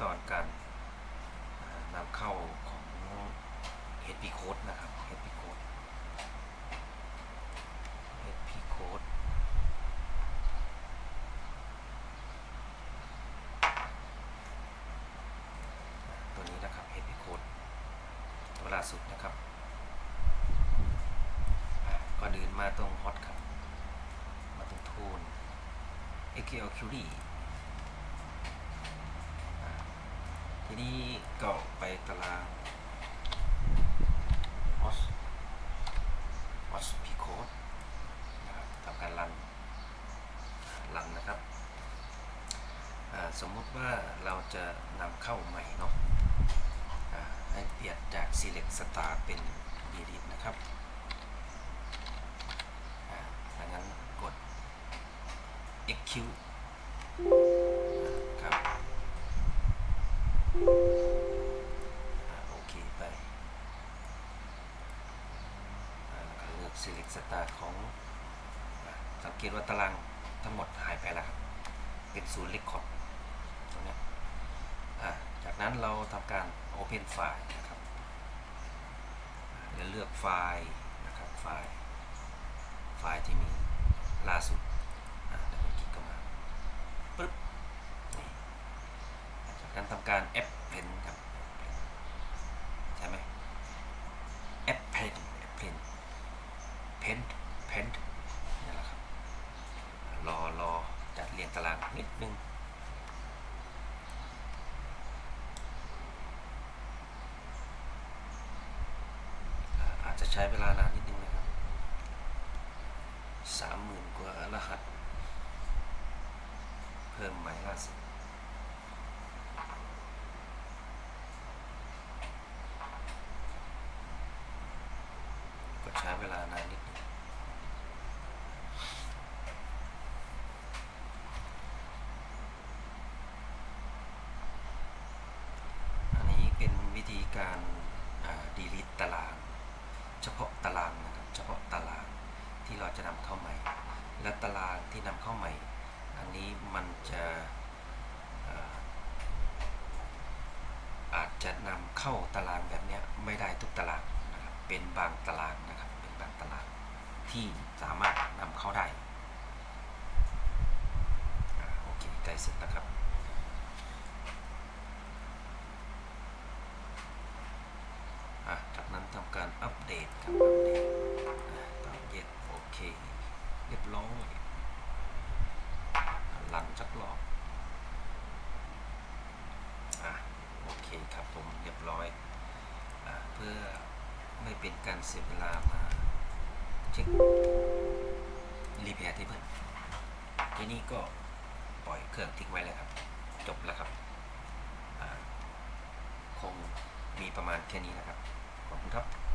ตอนการนำเข้าของ HP Code นะครับ HP Code HP Code ตัวนี้นะครับ HP Code ตัวล่าสุดนะครับก่อนอื่นมาตรงฮอตครับ มาตรงโทน AKL Curie อะ ทีนี้ก็ไปตาราง OS OS P Code นะครับทำการรันรันนะครับสมมติว่าเราจะนำเข้าใหม่เนาะให้เปลี่ยนจาก Select Star เป็น Delete นะครับดังนั้นกด EQ select star ของสังเกตว่าตารางทั้งหมดหายไปแล้วครับ เป็นศูนย์ record ตรงนี้จากนั้นเราทำการ open file นะครับแล้วเลือกไฟล์นะครับไฟล์ไฟล์ที่มีล่าสุดอ่าแล้วก็คลิกเข้ามาปึ๊บจากนั้นทำการ append ครับ append ใช่ไหม append append เพนเพนนี่แหละครับรอรอจัดเรียงตารางนิดนึงอ่าอาจจะใช้เวลานานนิดนึงนะครับสามหมื่นกว่ารหัส เพิ่มใหม่ล่าสุดก็ใช้เวลานานนิดนึง อันนี้เป็นวิธี การดีลิตตาราง เฉพาะตารางนะครับเฉพาะตารางที่เราจะนำเข้าใหม่ และตารางที่นำเข้าใหม่ อันนี้มันจะอาจจะนำเข้าตารางแบบนี้ไม่ได้ทุกตารางนะครับเป็นบางตารางนะครับเป็นบางตารางที่สามารถนำเข้าได้โอเคใกล้เสร็จแล้วครับ อะจาก นั้นทำการอัปเดตครับอัปเดตตามเย็ดโอเค เรียบร้อยหลังจักรอบอะโอเคครับผมเรียบร้อยอเพื่อไม่เป็นการเสียเวลามาเช็ครีแพร์เทเบิลทีนี้ก็ปล่อยเครื่องทิ้งไว้เลยครับ จบแล้วครับคงมีประมาณแค่นี้นะครับ ขอบคุณครับ